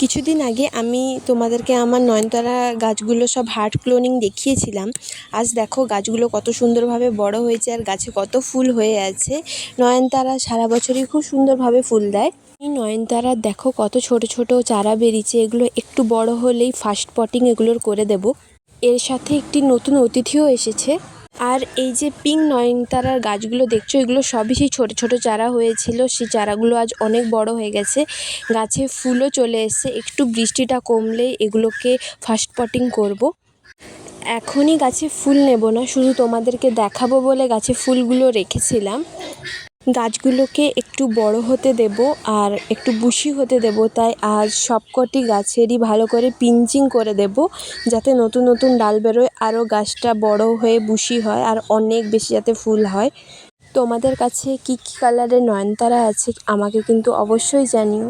কিছুদিন আগে আমি তোমাদেরকে আমার নয়নতারা গাছগুলো সব হার্ট ক্লোনিং দেখিয়েছিলাম। আজ দেখো গাছগুলো কত সুন্দরভাবে বড় হয়েছে আর গাছে কত ফুল হয়ে আছে। নয়নতারা সারা বছরই খুব সুন্দরভাবে ফুল দেয়। এই নয়নতারার দেখো কত ছোট ছোট চারা বেরিয়েছে। এগুলো একটু বড় হলেই ফার্স্ট পটিং এগুলোর করে দেব। এর সাথে একটি নতুন অতিথিও এসেছে। আর এই যে পিঙ্ক নয়নতারার গাছগুলো দেখছ, এগুলো সবই সেই ছোটো ছোটো চারা হয়েছিল। সেই চারাগুলো আজ অনেক বড় হয়ে গেছে। গাছে ফুলও চলে এসছে। একটু বৃষ্টিটা কমলে এগুলোকে ফার্স্ট পটিং করব। এখনই গাছে ফুল নেব না, শুধু তোমাদেরকে দেখাবো বলে গাছে ফুলগুলো রেখেছিলাম। গাছগুলোকে একটু বড় হতে দেব আর একটু বুশি হতে দেব, তাই আজ সবকটি গাছেরই ভালো করে পিঞ্চিং করে দেব যাতে নতুন নতুন ডাল বেরোয় আরও গাছটা বড় হয়ে বুশি হয় আর অনেক বেশি যাতে ফুল হয়। তোমাদের কাছে কী কী কালারের নয়নতারা আছে আমাকে কিন্তু অবশ্যই জানিও।